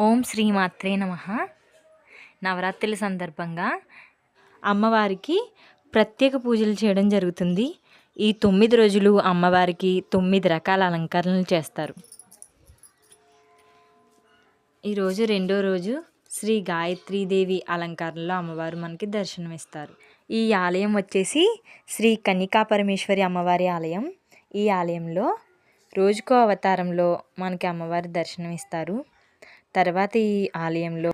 ఓం శ్రీమాత్రే నమ. నవరాత్రుల సందర్భంగా అమ్మవారికి ప్రత్యేక పూజలు చేయడం జరుగుతుంది. ఈ తొమ్మిది రోజులు అమ్మవారికి తొమ్మిది రకాల అలంకరణలు చేస్తారు. ఈరోజు రెండో రోజు శ్రీ గాయత్రీదేవి అలంకారంలో అమ్మవారు మనకి దర్శనమిస్తారు ఈ ఆలయం వచ్చేసి శ్రీ కన్నికా పరమేశ్వరి అమ్మవారి ఆలయం. ఈ ఆలయంలో రోజుకో అవతారంలో మనకి అమ్మవారి దర్శనం ఇస్తారు తర్వాత ఈ ఆలయంలో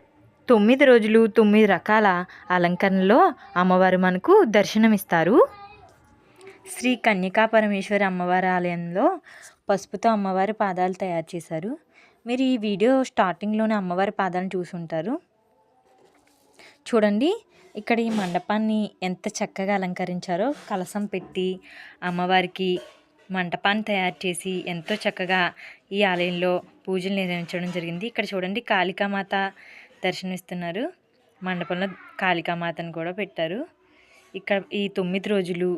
తొమ్మిది రోజులు తొమ్మిది రకాల అలంకరణలో అమ్మవారు మనకు దర్శనమిస్తారు. శ్రీ కన్యకా పరమేశ్వరి అమ్మవారి ఆలయంలో పసుపుతో అమ్మవారి పాదాలు తయారు చేశారు. మీరు ఈ వీడియో స్టార్టింగ్లోనే అమ్మవారి పాదాలను చూసుంటారు. చూడండి ఇక్కడ ఈ మండపాన్ని ఎంత చక్కగా అలంకరించారో. కలసం పెట్టి అమ్మవారికి మంటపాన్ని తయారు చేసి ఎంతో చక్కగా ఈ ఆలయంలో పూజలు నిర్వహించడం జరిగింది. ఇక్కడ చూడండి కాళికామాత దర్శనమిస్తున్నారు. మండపంలో కాళికామాతను కూడా పెట్టారు. ఇక్కడ ఈ తొమ్మిది రోజులు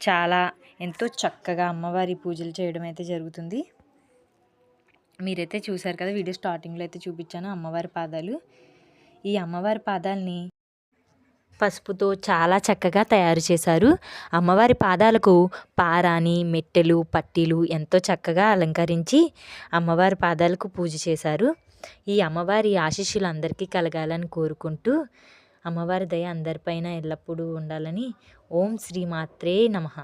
చాలా ఎంతో చక్కగా అమ్మవారి పూజలు చేయడం అయితే జరుగుతుంది. మీరైతే చూసారు కదా వీడియో స్టార్టింగ్లో అయితే చూపించాను అమ్మవారి పాదాలు. ఈ అమ్మవారి పాదాలని పసుపుతో చాలా చక్కగా తయారు చేశారు. అమ్మవారి పాదాలకు పారాని మెట్టెలు పట్టీలు ఎంతో చక్కగా అలంకరించి అమ్మవారి పాదాలకు పూజ చేశారు. ఈ అమ్మవారి ఆశీస్సులు అందరికీ కలగాలని కోరుకుంటూ అమ్మవారి దయ అందరిపైన ఎల్లప్పుడూ ఉండాలని ఓం శ్రీ మాత్రే నమః.